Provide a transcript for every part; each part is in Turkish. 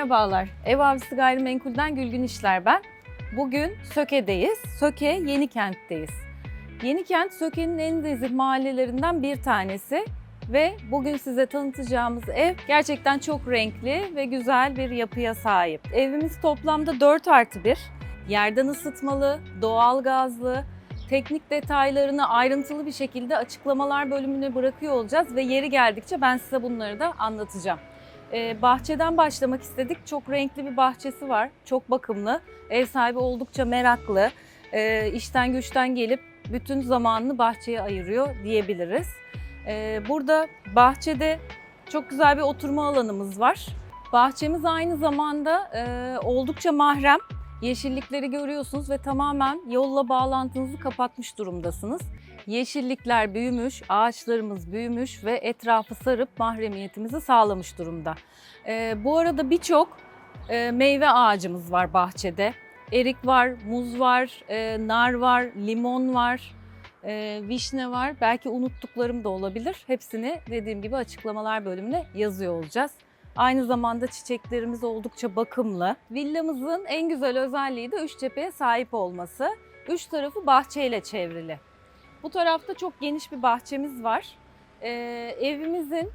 Merhabalar. Ev Avcısı Gayrimenkul'den Gülgün İşler ben. Bugün Söke'deyiz. Söke Yenikent'teyiz. Yenikent Söke'nin en nezih mahallelerinden bir tanesi ve bugün size tanıtacağımız ev gerçekten çok renkli ve güzel bir yapıya sahip. Evimiz toplamda 4 artı 1. Yerden ısıtmalı, doğal gazlı, teknik detaylarını ayrıntılı bir şekilde açıklamalar bölümüne bırakıyor olacağız ve yeri geldikçe ben size bunları da anlatacağım. Ee, bahçeden başlamak istedik. Çok renkli bir bahçesi var. Çok bakımlı. Ev sahibi oldukça meraklı. Ee, işten güçten gelip bütün zamanını bahçeye ayırıyor diyebiliriz. Ee, burada bahçede çok güzel bir oturma alanımız var. Bahçemiz aynı zamanda e, oldukça mahrem. Yeşillikleri görüyorsunuz ve tamamen yolla bağlantınızı kapatmış durumdasınız. Yeşillikler büyümüş, ağaçlarımız büyümüş ve etrafı sarıp mahremiyetimizi sağlamış durumda. Ee, bu arada birçok e, meyve ağacımız var bahçede. Erik var, muz var, e, nar var, limon var, e, vişne var. Belki unuttuklarım da olabilir. Hepsini dediğim gibi açıklamalar bölümüne yazıyor olacağız. Aynı zamanda çiçeklerimiz oldukça bakımlı. Villamızın en güzel özelliği de üç cepheye sahip olması. Üç tarafı bahçeyle çevrili. Bu tarafta çok geniş bir bahçemiz var. Ee, evimizin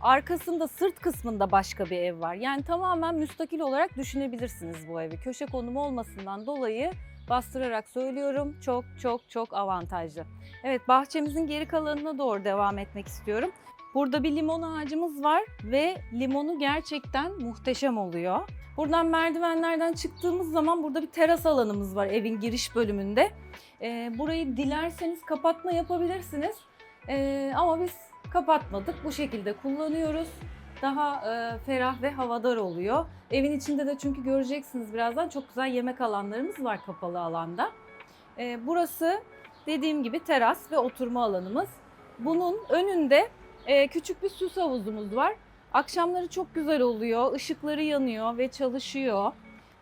arkasında sırt kısmında başka bir ev var. Yani tamamen müstakil olarak düşünebilirsiniz bu evi. Köşe konumu olmasından dolayı bastırarak söylüyorum çok çok çok avantajlı. Evet bahçemizin geri kalanına doğru devam etmek istiyorum. Burada bir limon ağacımız var ve limonu gerçekten muhteşem oluyor. Buradan merdivenlerden çıktığımız zaman burada bir teras alanımız var evin giriş bölümünde. Ee, burayı dilerseniz kapatma yapabilirsiniz. Ee, ama biz kapatmadık. Bu şekilde kullanıyoruz. Daha e, ferah ve havadar oluyor. Evin içinde de çünkü göreceksiniz birazdan çok güzel yemek alanlarımız var kapalı alanda. Ee, burası dediğim gibi teras ve oturma alanımız. Bunun önünde e, küçük bir süs havuzumuz var. Akşamları çok güzel oluyor, ışıkları yanıyor ve çalışıyor.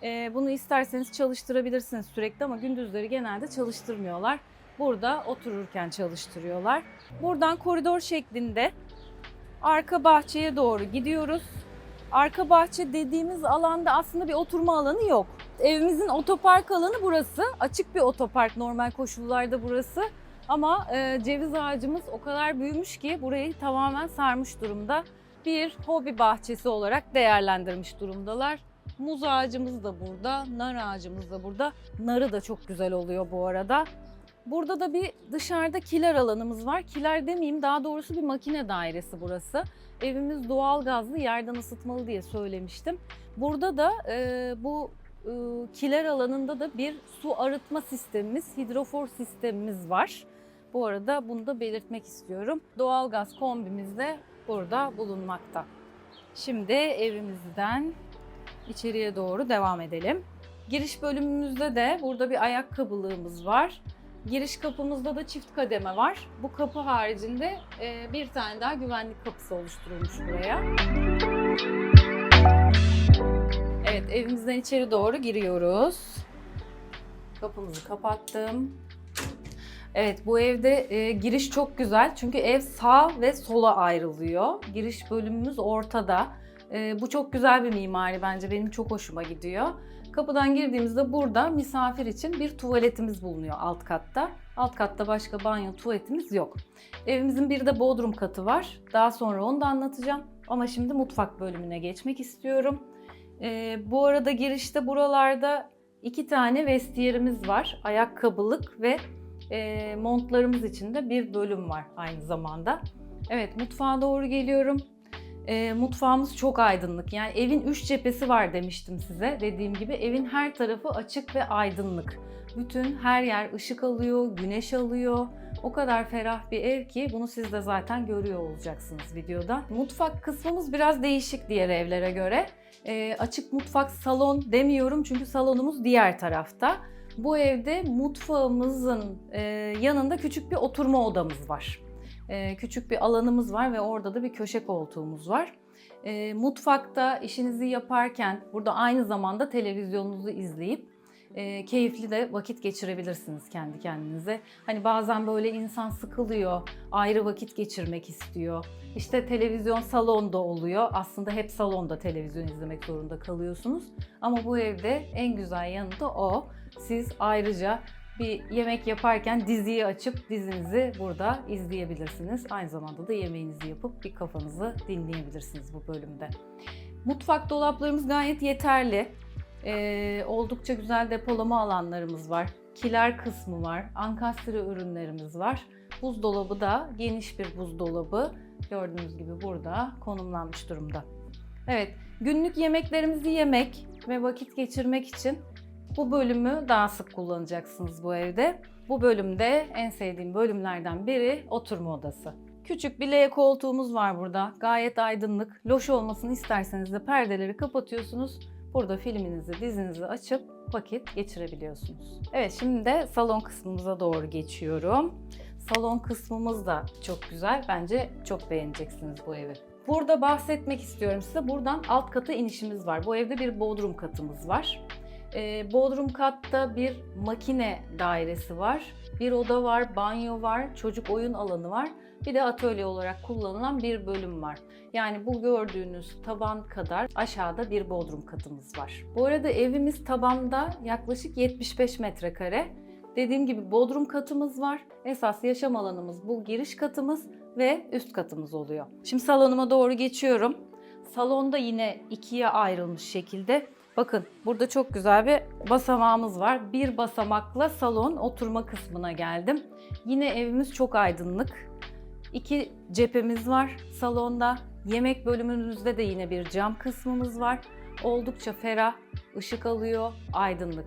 E, bunu isterseniz çalıştırabilirsiniz sürekli ama gündüzleri genelde çalıştırmıyorlar. Burada otururken çalıştırıyorlar. Buradan koridor şeklinde arka bahçeye doğru gidiyoruz. Arka bahçe dediğimiz alanda aslında bir oturma alanı yok. Evimizin otopark alanı burası. Açık bir otopark normal koşullarda burası. Ama e, ceviz ağacımız o kadar büyümüş ki burayı tamamen sarmış durumda. Bir hobi bahçesi olarak değerlendirmiş durumdalar. Muz ağacımız da burada, nar ağacımız da burada. Narı da çok güzel oluyor bu arada. Burada da bir dışarıda kiler alanımız var. Kiler demeyeyim daha doğrusu bir makine dairesi burası. Evimiz doğal gazlı yerden ısıtmalı diye söylemiştim. Burada da e, bu e, kiler alanında da bir su arıtma sistemimiz, hidrofor sistemimiz var. Bu arada bunu da belirtmek istiyorum. Doğalgaz kombimiz de burada bulunmakta. Şimdi evimizden içeriye doğru devam edelim. Giriş bölümümüzde de burada bir ayakkabılığımız var. Giriş kapımızda da çift kademe var. Bu kapı haricinde e, bir tane daha güvenlik kapısı oluşturulmuş buraya. Evet evimizden içeri doğru giriyoruz. Kapımızı kapattım. Evet bu evde e, giriş çok güzel çünkü ev sağ ve sola ayrılıyor. Giriş bölümümüz ortada. E, bu çok güzel bir mimari bence benim çok hoşuma gidiyor. Kapıdan girdiğimizde burada misafir için bir tuvaletimiz bulunuyor alt katta. Alt katta başka banyo tuvaletimiz yok. Evimizin bir de bodrum katı var. Daha sonra onu da anlatacağım. Ama şimdi mutfak bölümüne geçmek istiyorum. E, bu arada girişte buralarda iki tane vestiyerimiz var. Ayakkabılık ve e, montlarımız için de bir bölüm var aynı zamanda. Evet mutfağa doğru geliyorum. E, mutfağımız çok aydınlık. Yani evin üç cephesi var demiştim size. Dediğim gibi evin her tarafı açık ve aydınlık. Bütün her yer ışık alıyor, güneş alıyor. O kadar ferah bir ev ki bunu siz de zaten görüyor olacaksınız videoda. Mutfak kısmımız biraz değişik diğer evlere göre. E, açık mutfak salon demiyorum çünkü salonumuz diğer tarafta. Bu evde mutfağımızın e, yanında küçük bir oturma odamız var. E, küçük bir alanımız var ve orada da bir köşe koltuğumuz var. E, mutfakta işinizi yaparken burada aynı zamanda televizyonunuzu izleyip e, keyifli de vakit geçirebilirsiniz kendi kendinize. Hani bazen böyle insan sıkılıyor, ayrı vakit geçirmek istiyor. İşte televizyon salonda oluyor. Aslında hep salonda televizyon izlemek zorunda kalıyorsunuz. Ama bu evde en güzel yanı da o. Siz ayrıca bir yemek yaparken diziyi açıp dizinizi burada izleyebilirsiniz. Aynı zamanda da yemeğinizi yapıp bir kafanızı dinleyebilirsiniz bu bölümde. Mutfak dolaplarımız gayet yeterli. Ee, oldukça güzel depolama alanlarımız var. Kiler kısmı var. Ankastre ürünlerimiz var. Buzdolabı da geniş bir buzdolabı. Gördüğünüz gibi burada konumlanmış durumda. Evet, günlük yemeklerimizi yemek ve vakit geçirmek için bu bölümü daha sık kullanacaksınız bu evde. Bu bölümde en sevdiğim bölümlerden biri oturma odası. Küçük bir L koltuğumuz var burada. Gayet aydınlık. Loş olmasını isterseniz de perdeleri kapatıyorsunuz. Burada filminizi, dizinizi açıp vakit geçirebiliyorsunuz. Evet şimdi de salon kısmımıza doğru geçiyorum. Salon kısmımız da çok güzel. Bence çok beğeneceksiniz bu evi. Burada bahsetmek istiyorum size. Buradan alt kata inişimiz var. Bu evde bir bodrum katımız var. Ee, bodrum katta bir makine dairesi var. Bir oda var, banyo var, çocuk oyun alanı var. Bir de atölye olarak kullanılan bir bölüm var. Yani bu gördüğünüz taban kadar aşağıda bir bodrum katımız var. Bu arada evimiz tabanda yaklaşık 75 metrekare. Dediğim gibi bodrum katımız var. Esas yaşam alanımız bu giriş katımız ve üst katımız oluyor. Şimdi salonuma doğru geçiyorum. Salonda yine ikiye ayrılmış şekilde Bakın burada çok güzel bir basamağımız var. Bir basamakla salon oturma kısmına geldim. Yine evimiz çok aydınlık. İki cephemiz var salonda. Yemek bölümümüzde de yine bir cam kısmımız var. Oldukça ferah, ışık alıyor, aydınlık.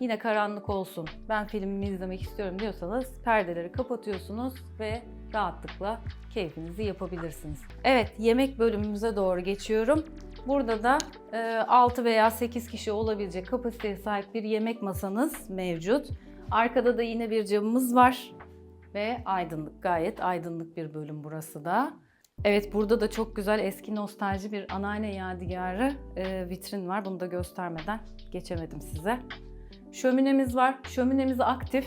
Yine karanlık olsun, ben filmimi izlemek istiyorum diyorsanız perdeleri kapatıyorsunuz ve rahatlıkla keyfinizi yapabilirsiniz. Evet, yemek bölümümüze doğru geçiyorum. Burada da e, 6 veya 8 kişi olabilecek kapasiteye sahip bir yemek masanız mevcut. Arkada da yine bir camımız var ve aydınlık, gayet aydınlık bir bölüm burası da. Evet burada da çok güzel eski nostalji bir anneanne yadigarı e, vitrin var. Bunu da göstermeden geçemedim size. Şöminemiz var. Şöminemiz aktif.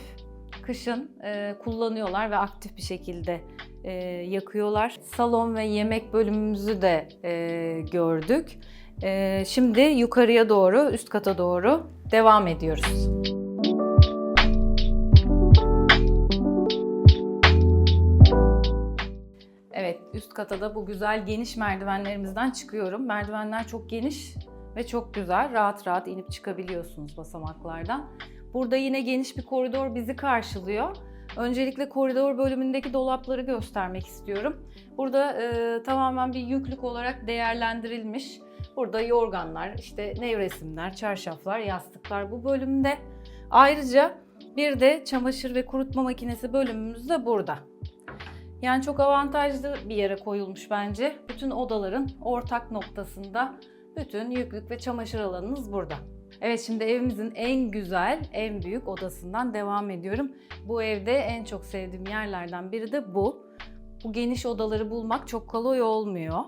Kışın e, kullanıyorlar ve aktif bir şekilde e, yakıyorlar. Salon ve yemek bölümümüzü de e, gördük. E, şimdi yukarıya doğru, üst kata doğru devam ediyoruz. Evet, üst kata da bu güzel geniş merdivenlerimizden çıkıyorum. Merdivenler çok geniş ve çok güzel. Rahat rahat inip çıkabiliyorsunuz basamaklardan. Burada yine geniş bir koridor bizi karşılıyor. Öncelikle koridor bölümündeki dolapları göstermek istiyorum. Burada e, tamamen bir yüklük olarak değerlendirilmiş. Burada yorganlar, işte nevresimler, çarşaflar, yastıklar bu bölümde. Ayrıca bir de çamaşır ve kurutma makinesi bölümümüz de burada. Yani çok avantajlı bir yere koyulmuş bence. Bütün odaların ortak noktasında bütün yüklük ve çamaşır alanınız burada. Evet şimdi evimizin en güzel, en büyük odasından devam ediyorum. Bu evde en çok sevdiğim yerlerden biri de bu. Bu geniş odaları bulmak çok kolay olmuyor.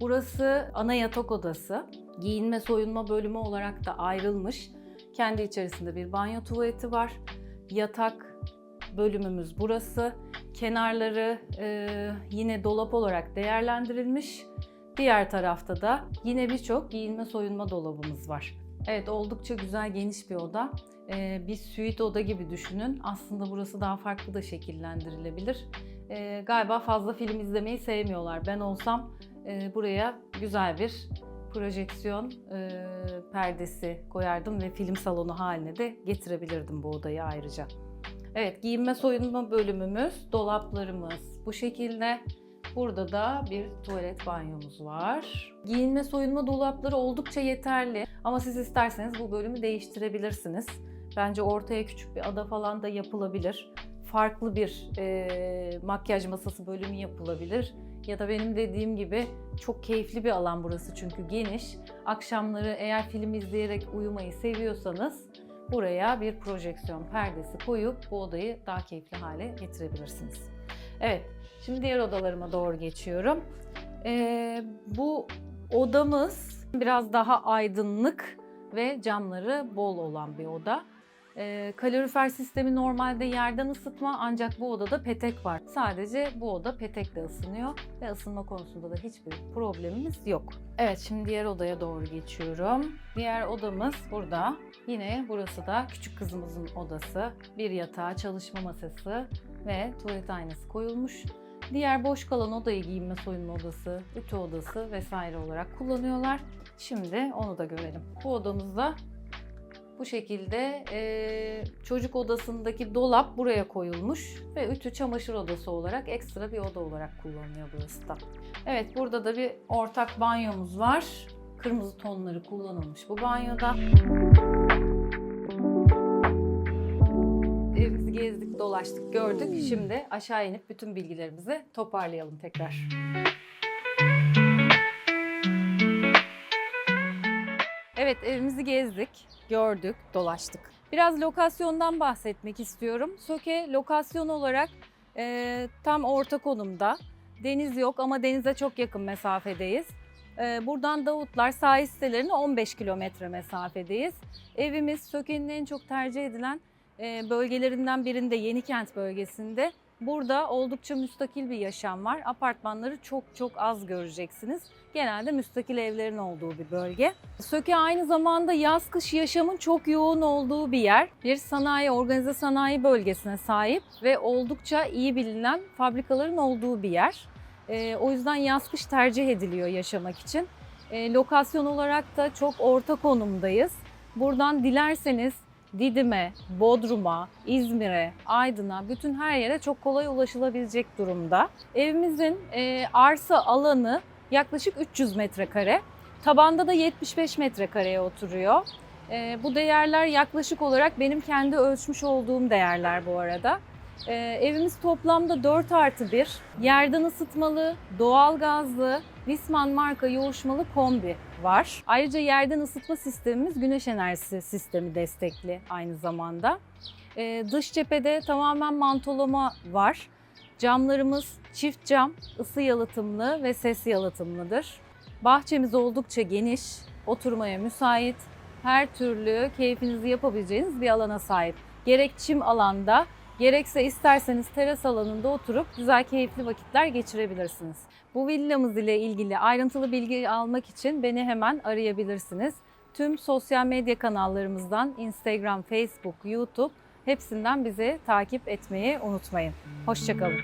Burası ana yatak odası. Giyinme soyunma bölümü olarak da ayrılmış. Kendi içerisinde bir banyo tuvaleti var. Yatak bölümümüz burası. Kenarları e, yine dolap olarak değerlendirilmiş. Diğer tarafta da yine birçok giyinme soyunma dolabımız var. Evet oldukça güzel geniş bir oda. Ee, bir suite oda gibi düşünün. Aslında burası daha farklı da şekillendirilebilir. Ee, galiba fazla film izlemeyi sevmiyorlar. Ben olsam e, buraya güzel bir projeksiyon e, perdesi koyardım ve film salonu haline de getirebilirdim bu odayı ayrıca. Evet giyinme soyunma bölümümüz, dolaplarımız bu şekilde. Burada da bir tuvalet banyomuz var. Giyinme soyunma dolapları oldukça yeterli ama siz isterseniz bu bölümü değiştirebilirsiniz. Bence ortaya küçük bir ada falan da yapılabilir. Farklı bir e, makyaj masası bölümü yapılabilir. Ya da benim dediğim gibi çok keyifli bir alan burası çünkü geniş. Akşamları eğer film izleyerek uyumayı seviyorsanız buraya bir projeksiyon perdesi koyup bu odayı daha keyifli hale getirebilirsiniz. Evet, şimdi diğer odalarıma doğru geçiyorum. Ee, bu odamız biraz daha aydınlık ve camları bol olan bir oda. Ee, kalorifer sistemi normalde yerden ısıtma ancak bu odada petek var. Sadece bu oda petekle ısınıyor ve ısınma konusunda da hiçbir problemimiz yok. Evet şimdi diğer odaya doğru geçiyorum. Diğer odamız burada. Yine burası da küçük kızımızın odası. Bir yatağı, çalışma masası ve tuvalet aynası koyulmuş. Diğer boş kalan odayı giyinme soyunma odası, ütü odası vesaire olarak kullanıyorlar. Şimdi onu da görelim. Bu odamızda bu şekilde eee, çocuk odasındaki dolap buraya koyulmuş ve ütü çamaşır odası olarak ekstra bir oda olarak kullanılıyor burası da. Evet burada da bir ortak banyomuz var. Kırmızı tonları kullanılmış bu banyoda. Evimizi gezdik, dolaştık, gördük. Şimdi aşağı inip bütün bilgilerimizi toparlayalım tekrar. Evet evimizi gezdik, gördük, dolaştık. Biraz lokasyondan bahsetmek istiyorum. Söke lokasyon olarak e, tam orta konumda. Deniz yok ama denize çok yakın mesafedeyiz. E, buradan Davutlar sahil sitelerine 15 kilometre mesafedeyiz. Evimiz Söke'nin en çok tercih edilen bölgelerinden birinde Yenikent bölgesinde. Burada oldukça müstakil bir yaşam var. Apartmanları çok çok az göreceksiniz. Genelde müstakil evlerin olduğu bir bölge. Söke aynı zamanda yaz kış yaşamın çok yoğun olduğu bir yer. Bir sanayi, organize sanayi bölgesine sahip ve oldukça iyi bilinen fabrikaların olduğu bir yer. Ee, o yüzden yaz kış tercih ediliyor yaşamak için. Ee, lokasyon olarak da çok orta konumdayız. Buradan dilerseniz Didim'e, Bodrum'a, İzmir'e, Aydın'a, bütün her yere çok kolay ulaşılabilecek durumda. Evimizin e, arsa alanı yaklaşık 300 metrekare. Tabanda da 75 metrekareye oturuyor. E, bu değerler yaklaşık olarak benim kendi ölçmüş olduğum değerler bu arada. E, evimiz toplamda 4 artı 1. Yerden ısıtmalı, doğalgazlı, Visman marka yoğuşmalı kombi var. Ayrıca yerden ısıtma sistemimiz güneş enerjisi sistemi destekli aynı zamanda. Ee, dış cephede tamamen mantolama var. Camlarımız çift cam, ısı yalıtımlı ve ses yalıtımlıdır. Bahçemiz oldukça geniş, oturmaya müsait, her türlü keyfinizi yapabileceğiniz bir alana sahip. Gerek çim alanda, gerekse isterseniz teras alanında oturup güzel keyifli vakitler geçirebilirsiniz. Bu villamız ile ilgili ayrıntılı bilgi almak için beni hemen arayabilirsiniz. Tüm sosyal medya kanallarımızdan Instagram, Facebook, YouTube hepsinden bizi takip etmeyi unutmayın. Hoşçakalın.